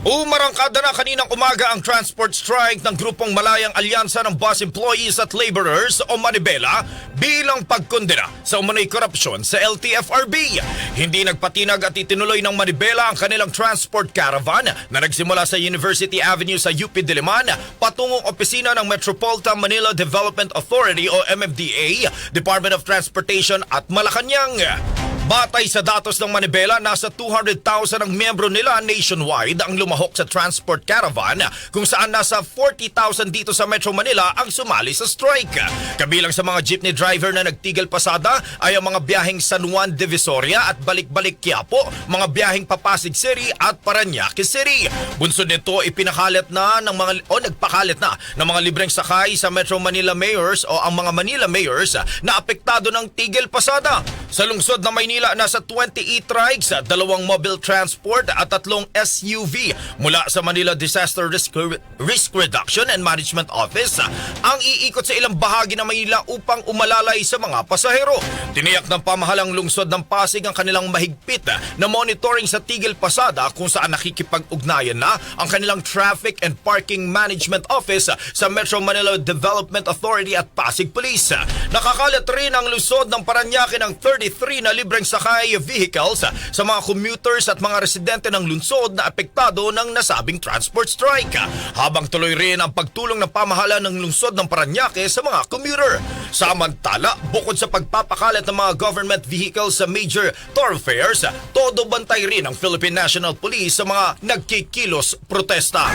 Umarangkada na kaninang umaga ang transport strike ng grupong Malayang Alyansa ng Bus Employees at Laborers o Manibela bilang pagkondena sa umano'y korupsyon sa LTFRB. Hindi nagpatinag at itinuloy ng Manibela ang kanilang transport caravan na nagsimula sa University Avenue sa UP Diliman patungong opisina ng Metropolitan Manila Development Authority o MMDA, Department of Transportation at Malacanang. Batay sa datos ng Manibela, nasa 200,000 ang miyembro nila nationwide ang lumahok sa transport caravan kung saan nasa 40,000 dito sa Metro Manila ang sumali sa strike. Kabilang sa mga jeepney driver na nagtigil pasada ay ang mga biyaheng San Juan Divisoria at balik-balik Quiapo, mga biyaheng Papasig City at Paranaque City. Bunsod nito ipinakalat na ng mga o nagpakalat na ng mga libreng sakay sa Metro Manila Mayors o ang mga Manila Mayors na apektado ng tigil pasada. Sa lungsod ng Maynila, nasa 20 e-trikes, dalawang mobile transport at tatlong SUV mula sa Manila Disaster Risk, Risk Reduction and Management Office ang iikot sa ilang bahagi ng Maynila upang umalalay sa mga pasahero. Tiniyak ng pamahalang lungsod ng Pasig ang kanilang mahigpit na monitoring sa tigil pasada kung saan nakikipag-ugnayan na ang kanilang Traffic and Parking Management Office sa Metro Manila Development Authority at Pasig Police. Nakakalat rin ang lungsod ng Paranaque ng 33 na libreng sakay vehicles sa mga commuters at mga residente ng lungsod na apektado ng nasabing transport strike. Habang tuloy rin ang pagtulong ng pamahalaan ng lungsod ng Paranaque sa mga commuter. Samantala, bukod sa pagpapakalat ng mga government vehicles sa major thoroughfares, todo bantay rin ang Philippine National Police sa mga nagkikilos protesta.